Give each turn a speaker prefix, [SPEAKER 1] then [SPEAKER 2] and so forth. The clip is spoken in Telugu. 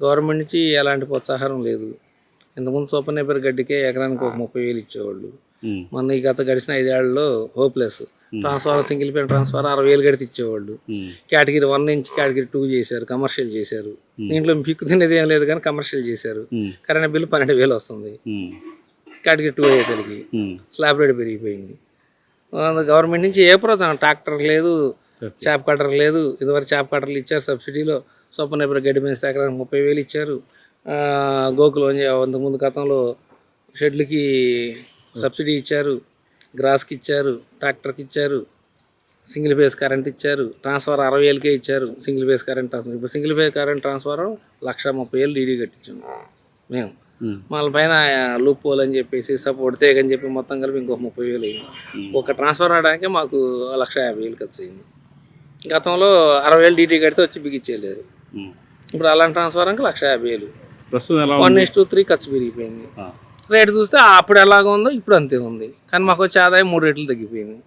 [SPEAKER 1] గవర్నమెంట్ నుంచి ఎలాంటి ప్రోత్సాహం లేదు. ఇంతకుముందు సూపర్ నేపర్ గడ్డికే ఎకరానికి ఒక ముప్పై వేలు ఇచ్చేవాళ్ళు.
[SPEAKER 2] ఉమ్,
[SPEAKER 1] మన ఈ గత గడిచిన ఐదేళ్ళలో హోప్లెస్. ట్రాన్స్ఫార్ సింగిల్ పెన్ ట్రాన్స్ఫార్ అరవై వేలు కడితే ఇచ్చేవాళ్ళు. కేటగిరీ వన్ నుంచి కేటగిరీ టూ చేశారు కమర్షియల్ చేశారు. దీంట్లో పిక్కు తినేది ఏం లేదు కానీ కమర్షియల్ చేశారు. కరెంట్ బిల్లు పన్నెండు వేలు వస్తుంది. కేటగిరీ టూ అయ్యేసరికి. స్లాబ్ రేట్ పెరిగిపోయింది. గవర్నమెంట్ నుంచి ఏ ప్రోత్సాహం ట్రాక్టర్ లేదు చేప కట్టర్ లేదు. ఇదివరకు చేప కట్టర్లు ఇచ్చారు సబ్సిడీలో. సూపర్ గడ్డి పెంచితే ఎకరానికి ముప్పై వేలు ఇచ్చారు. గోకులు అంతకుముందు గతంలో షెడ్లకి సబ్సిడీ ఇచ్చారు. గ్రాస్కి ఇచ్చారు. ట్రాక్టర్కి ఇచ్చారు. సింగిల్ ఫేస్ కరెంట్ ఇచ్చారు. ట్రాన్స్ఫర్ అరవై వేలకే ఇచ్చారు సింగిల్ ఫేస్ కరెంట్ ట్రాన్స్ఫర్. ఇప్పుడు single phase current transformer lakh ముప్పై వేలు డీడీ కట్టించాము మేము.
[SPEAKER 2] ఉమ్,
[SPEAKER 1] వాళ్ళ పైన లూప్ పోల్ అని చెప్పేసి సపోర్ట్ అని చెప్పి మొత్తం కలిపి ఇంకొక ముప్పై వేలు అయింది ఒక ట్రాన్స్ఫర్ అవడానికి మాకు లక్ష యాభై వేలు ఖర్చు అయింది గతంలో అరవై వేలు డీటీ కడితే వచ్చి బిగించేయలేరు
[SPEAKER 2] ఉమ్.
[SPEAKER 1] ఇప్పుడు అలాంటి ట్రాన్స్ఫర్ అంటే లక్ష యాభై వేలు. వన్ ఇస్ టూ త్రీ ఖర్చు పెరిగిపోయింది. రేటు చూస్తే అప్పుడు ఎలాగ ఉందో ఇప్పుడు అంతే ఉంది. కానీ మాకు వచ్చే ఆదాయం మూడు రేట్లు తగ్గిపోయింది.